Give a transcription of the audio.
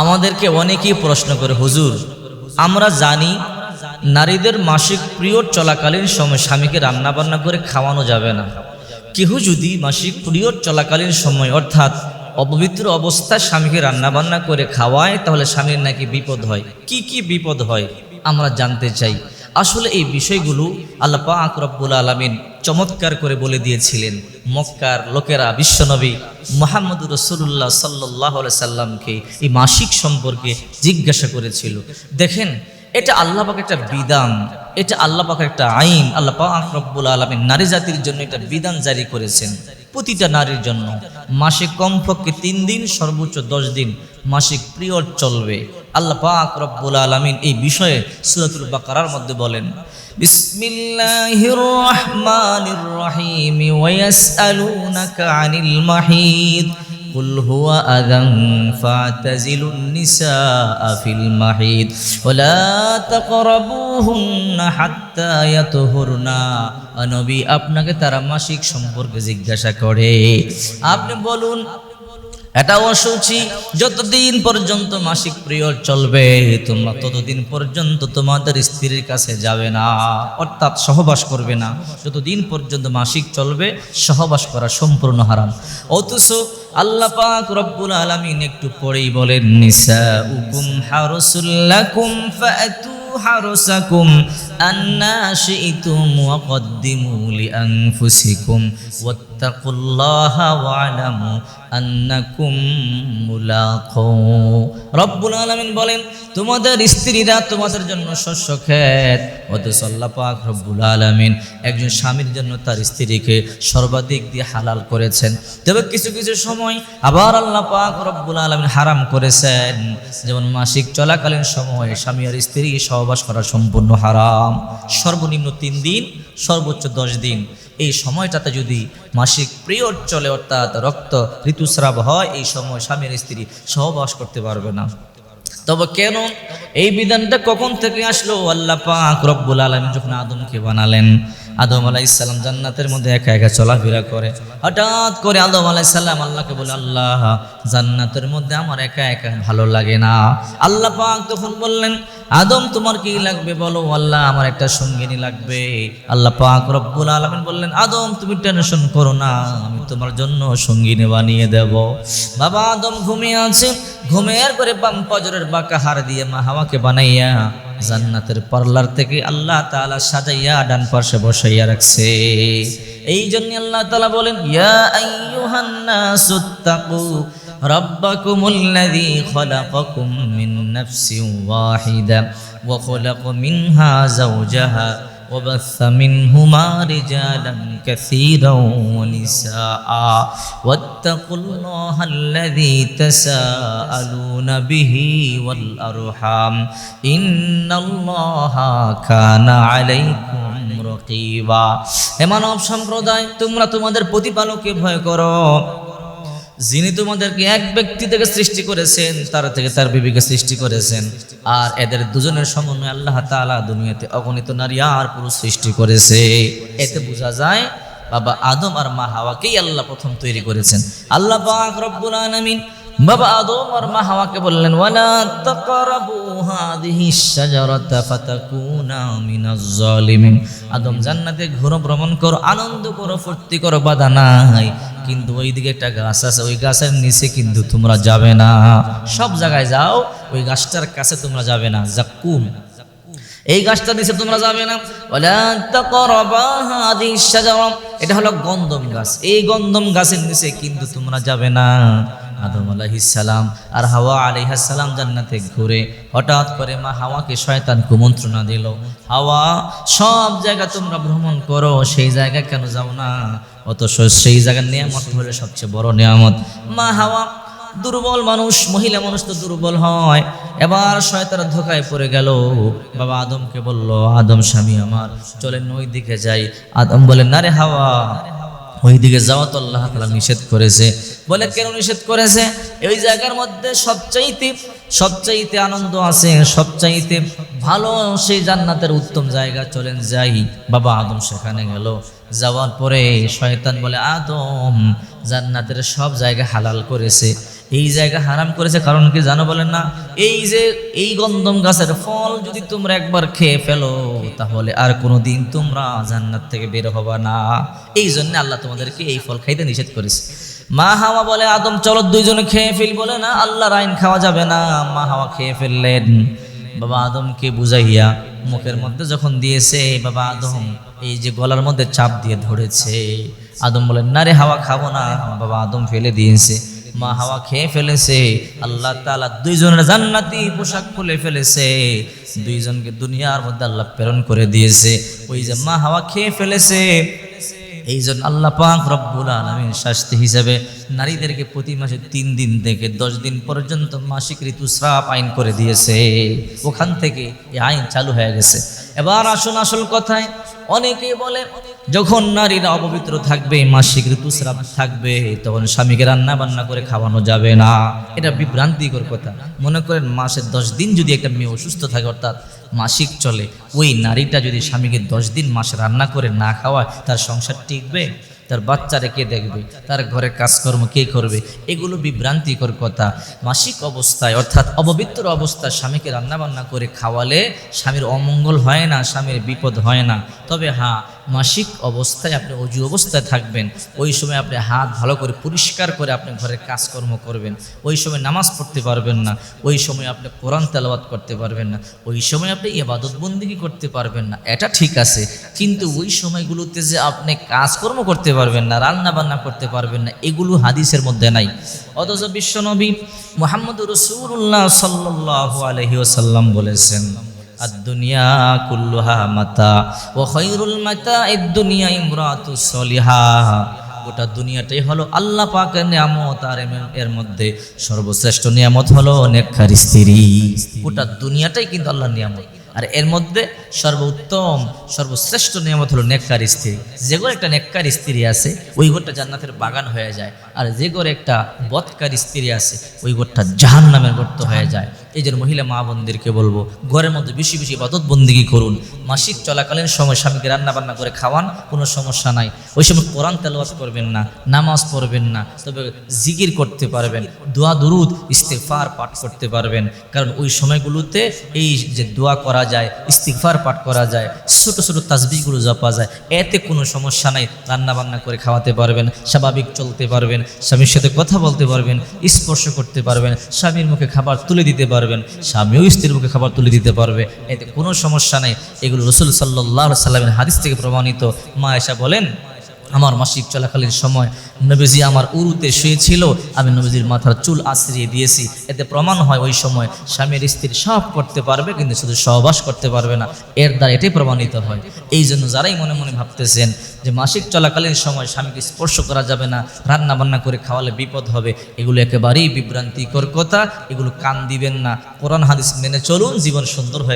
আমাদেরকে অনেকেই প্রশ্ন করে, হুজুর, আমরা জানি নারীদের মাসিক পিরিয়ড চলাকালীন সময় স্বামীকে রান্নাবান্না করে খাওয়ানো যাবে না। কেহ যদি মাসিক পিরিয়ড চলাকালীন সময় অর্থাৎ অপবিত্র অবস্থায় স্বামীকে রান্নাবান্না করে খাওয়ায়, তাহলে স্বামীর নাকি বিপদ হয়। কি কি বিপদ হয় আমরা জানতে চাই। আসলে এই বিষয়গুলো আল্লাহ পাক রব্বুল আলমিন চমৎকার করে বলে দিয়েছিলেন। মক্কার লোকেরা বিশ্বনবী মোহাম্মদ রসুল্লাহ সাল্লাহ সাল্লামকে এই মাসিক সম্পর্কে জিজ্ঞাসা করেছিল। দেখেন, এটা আল্লাহ পাক একটা বিধান, এটা আল্লাহ পাক একটা আইন, আল্লাহ পাক রব্বুল আলমিন নারী জাতির জন্য একটা বিধান জারি করেছেন প্রতিটা নারীর জন্য। মাসে কমপক্ষে তিন দিন, সর্বোচ্চ দশ দিন মাসিক পিরিয়ড চলবে। আল্লাহ পাক রব্বুল আলমিন এই বিষয়ে সুরাতুল বাকারার মধ্যে বলেন বিসমিল্লাহির রহমানির রহিম ওয়াসআলুনাকা আনিল মাহিদ قل هو أذى فاعتزلوا النساء في المحيض ولا تقربوهن حتى يطهرن নবী আপনাকে তারা মাসিক সম্পর্কে জিজ্ঞাসা করে আপনি বলুন এটা অসুচি, যতদিন পর্যন্ত মাসিক প্রিয় চলবে, তোমরা ততদিন পর্যন্ত তোমাদের স্ত্রীর কাছে যাবে না, অর্থাৎ সহবাস করবে না। যতদিন পর্যন্ত মাসিক চলবে, সহবাস করা সম্পূর্ণ হারাম। অথচ আল্লাহ পাক রব্বুল আলামিন একটু পরেই বলেন নিসা উকুম হারসুল্লাকুম ফাতু হারসাকুম আন্না শিতুম ওয়াকদ্দিমু লিআনফুসিকুম ওয়া واتقوا الله واعلموا أنكم ملاقوا رب العالمين বলেন তোমাদের স্ত্রীরা তোমাদের জন্য শস্য খেত অথচ আল্লাহ পাক রব্বুল আলামিন একজন স্বামীর জন্য তার স্ত্রীকে সর্বাধিক দিয়ে হালাল করেছেন তবে কিছু কিছু সময় আবার আল্লাহ পাক রব্বুল আলামিন হারাম করেছেন যেমন মাসিক চলাকালীন সময় স্বামী আর স্ত্রী সহবাস করা সম্পূর্ণ হারাম সর্বনিম্ন তিন দিন সর্বোচ্চ দশ দিন এই সময়টাতে যদি মাসিক পিরিয়ড চলে, অর্থাৎ রক্ত ঋতুস্রাব হয়, এই সময় স্বামীর স্ত্রী সহবাস করতে পারবে না। তবে কেন? এই বিধানটা কখন থেকে আসলো? আল্লাহ পাক রব্বুল আলম যখন আদমকে বানালেন আদম আলাহ ইসলাম জান্নাতের মধ্যে একা একা চলাফেরা করে। হঠাৎ করে আদম আলাহ ইসলাম আল্লাহকে বলে, আল্লাহ, জান্নাতের মধ্যে আমার একা একা ভালো লাগে না। আল্লাহ পাক তখন বললেন, আদম, তোমার কি লাগবে বলো? আল্লাহ, আমার একটা সঙ্গিনী লাগবে। আল্লাহ পাক রব্বুল আলমিন বললেন, আদম, তুমি টেনশন করো না, আমি তোমার জন্য সঙ্গিনী বানিয়ে দেব। বাবা আদম ঘুমিয়ে আছে, ঘুমের করে বাম পজরের বাঁকা হার দিয়ে মা হাওয়াকে বানাইয়া জান্নাতের পার্লার থেকে আল্লাহ তাআলা সাজাইয়া ডান পাশে বসাইয়া রাখছে এই জন্য আল্লাহ তাআলা বলেন ইয়া আইয়ুহান নাসুত্তাকু ربكم الذي خلقكم من نفس واحدة وخلق منها زوجها وبث منهما رجالا كثيرا ونساء واتقوا الله الذي تساءلون به والأرحام إن الله كان عليكم رقيبا এমানব সম্প্রদায় তোমরা তোমাদের প্রতিপালককে ভয় করো যিনি তোমাদেরকে এক ব্যক্তি থেকে সৃষ্টি করেছেন, তার থেকে তার বিবিকে সৃষ্টি করেছেন। আর এদের দুজনের সমন্বয়ে আল্লাহ তাআলা দুনিয়াতে অগণিত নারী আর পুরুষ সৃষ্টি করেছে। এতে বোঝা যায়, বাবা আদম আর মা হাওয়াকেই আল্লাহ প্রথম তৈরি করেছেন। আল্লাহ রব্বুল আলামিন বাবা আদম আর মা হাওয়াকে বললেন আদম, জান্নাতে ঘুরো, ভ্রমণ করো, আনন্দ করো, ফুর্তি করো, বাধা নাই। কিন্তু ওইদিকে একটা গাছ আছে, ওই গাছের নিচে কিন্তু তোমরা যাবে না। সব জায়গায় যাও, ওই গাছটার কাছে তোমরা যাবে না। জাকুম এই গাছটার নিচে তোমরা যাবে না। এটা হলো গন্ধম গাছ। এই গন্ধম গাছের নিচে কিন্তু তোমরা যাবে না। আদম আলাইহিসালাম আর হাওয়া আলাইহাসালাম জান্নাতে ঘুরে হঠাৎ করে মা হাওয়াকে শয়তান কুমন্ত্রণা দিল। হাওয়া, সব জায়গা তোমরা ভ্রমণ করো, সেই জায়গায় কেন যাও না? অথচ সেই জায়গার নিয়ামত হলে সবচেয়ে বড় নিয়ামত। মা হাওয়া, দুর্বল মানুষ, মহিলা মানুষ তো দুর্বল হয়। এবার শয়তার ধোকায় পড়ে গেল। বাবা আদমকে বলল, আদম স্বামী আমার, চলেন ওই দিকে যাই। আদম বলে, না রে হাওয়া ওই দিকে যাওয়া তো আল্লাহ তালা নিষেধ করেছে। বলে, কেন নিষেধ করেছে? ওই জায়গার মধ্যে সবচাইতে সবচাইতে আনন্দ আছে, সবচাইতে ভালো সেই জান্নাতের উত্তম জায়গা, চলেন যাই। বাবা আদম সেখানে গেল। যাওয়ার পরে শয়তান বলে, আদম, জান্নাতের সব জায়গা হালাল করেছে। এই জায়গা হারাম করেছে কারণ কি জানো বলেন না? এই যে এই গন্ধম গাছের ফল যদি তোমরা একবার খেয়ে ফেলো, তাহলে আর কোনো দিন তোমরা জান্নাত থেকে বের হবা না। এই জন্য আল্লাহ তোমাদেরকে এই ফল খাইতে নিষেধ করেছে। মা হাওয়া বলে, আদম, চলো দুইজনে খেয়ে ফেল। বলে, না, আল্লাহর আইন খাওয়া যাবে না। মা হাওয়া খেয়ে ফেললেন। বাবা আদমকে বুঝাইয়া মুখের মধ্যে যখন দিয়েছে, বাবা আদম এই যে গলার মধ্যে চাপ দিয়ে ধরেছে। আদম বলেন, না রে, হাওয়া খাব না। বাবা আদম ফেলে দিয়েছে। মা হাওয়া খেয়ে ফেলেছে। আল্লাহ তালা দুইজনের জান্নাতি পোশাক খুলে ফেলেছে। দুইজনকে দুনিয়ার মধ্যে আল্লাহ প্রেরণ করে দিয়েছে। ওই যে মা হাওয়া খেয়ে ফেলেছে। এই জন্য আল্লাহ পাক রব্বুল আলমীর শাস্তি হিসাবে নারীদেরকে প্রতি মাসে তিন দিন থেকে দশ দিন পর্যন্ত মাসিক ঋতুস্রাব আইন করে দিয়েছে। ওখান থেকে এই আইন চালু হয়ে গেছে। এবার আসুন আসল কথায় অনেকে বলে যখন নারীরা অপবিত্র থাকবে, মাসিক ঋতুস্রাব থাকবে, তখন স্বামীকে রান্না বান্না করে খাওয়ানো যাবে না। এটা বিভ্রান্তিকর কথা। মনে করেন মাসের দশ দিন যদি একটা মেয়ে অসুস্থ থাকে, অর্থাৎ মাসিক চলে, ওই নারীটা যদি স্বামীকে দশ দিন মাস রান্না করে না খাওয়ায়, তার সংসার টিকবে? তার বাচ্চারা কে দেখবে? তার ঘরে কাজকর্ম কে করবে? এগুলো বিভ্রান্তিকর কথা। মাসিক অবস্থায়, অর্থাৎ অপবিত্র অবস্থায় স্বামীকে রান্নাবান্না করে খাওয়ালে স্বামীর অমঙ্গল হয় না, স্বামীর বিপদ হয় না। তবে হ্যাঁ মাসিক অবস্থায় আপনি অজু অবস্থায় থাকবেন, ওই সময় আপনি হাত ভালো করে পরিষ্কার করে আপনি ঘরের কাজকর্ম করবেন, ওই সময় নামাজ পড়তে পারবেন না, ওই সময় আপনি কোরআন তেলাওয়াত করতে পারবেন না, ওই সময় আপনি ইবাদত বন্দিগি করতে পারবেন না, এটা ঠিক আছে, কিন্তু ওই সময়গুলোতে যে আপনি কাজকর্ম করতে পারবেন না রান্না বান্না করতে পারবেন না, এগুলো হাদিসের মধ্যে নাই। অথচ বিশ্বনবী মোহাম্মদ রসুল্লাহ সাল্লাহ আলহি ওসাল্লাম আদ-দুনিয়া কুল্লুহা মাতা ওয়া খায়রুল মাতা আদ-দুনিয়া ইমরাতু সলিহাহ গোটা দুনিয়াটাই হলো আল্লাহ পাকের নিয়ামত আর এর মধ্যে সর্বশ্রেষ্ঠ নিয়ামত হলো নেককার স্ত্রী। গোটা দুনিয়াটাই কিন্তু আল্লাহর নিয়ামত। আর এর মধ্যে সর্বোত্তম, সর্বশ্রেষ্ঠ নিয়ামত হলো নেককার স্ত্রী। যে ঘরে একটা নেককার স্ত্রী আছে, ওই ঘরটা জান্নাতের বাগান হয়ে যায়। আর যে ঘরে একটা বৎকার স্ত্রী আছে, ওই ঘরটা জাহান্নামের গর্ত হয়ে যায়। এই জন্য মহিলা মা বোনদেরকে বলব, ঘরের মধ্যে বেশি বেশি বাদত বন্দিগি করুন। মাসিক চলাকালীন সময় স্বামীকে রান্না বান্না করে খাওয়ান, কোনো সমস্যা নাই। ওই সময় কোরআন তেলাওয়াত করবেন না, নামাজ পড়বেন না, তবে জিকির করতে পারবেন, দোয়া, দুরুদ ইস্তেফার পাঠ করতে পারবেন। কারণ ওই সময়গুলোতে এই যে দোয়া করা যায়, ইস্তিগফার পাঠ করা যায়, ছোট ছোট তাসবিহগুলো জপা যায়, এতে কোনো সমস্যা নাই রান্না বান্না করে খাওয়াতে পারবেন, স্বাভাবিক চলতে পারবেন, স্বামীর সাথে কথা বলতে পারবেন, স্পর্শ করতে পারবেন, স্বামীর মুখে খাবার তুলে দিতে পারবেন। স্বামীও স্ত্রীর মুখে খাবার তুলে দিতে পারবে। এতে কোনো সমস্যা নেই। এগুলো রসুল সাল্লাহ সাল্লামের হাদিস থেকে প্রমাণিত। মা এসা বলেন আমার মাসিক চলাকালীন সময় নবীজি আমার উরুতে শুয়েছিল, আমি নবীজির মাথার চুল আশ্রিয়ে দিয়েছি। এতে প্রমাণ হয় ওই সময় স্বামীর স্ত্রী সব করতে পারবে, কিন্তু শুধু সহবাস করতে পারবে না। এর দ্বারা এটাই প্রমাণিত হয়। এই জন্য যারাই মনে মনে ভাবতেছেন যে মাসিক চলাকালীন সময় স্বামীকে স্পর্শ করা যাবে না রান্না বান্না করে খাওয়ালে বিপদ হবে, এগুলো একেবারেই বিভ্রান্তিকর কথা, এগুলো কান দিবেন না। কোরআন হাদিস মেনে চলুন, জীবন সুন্দর হয়ে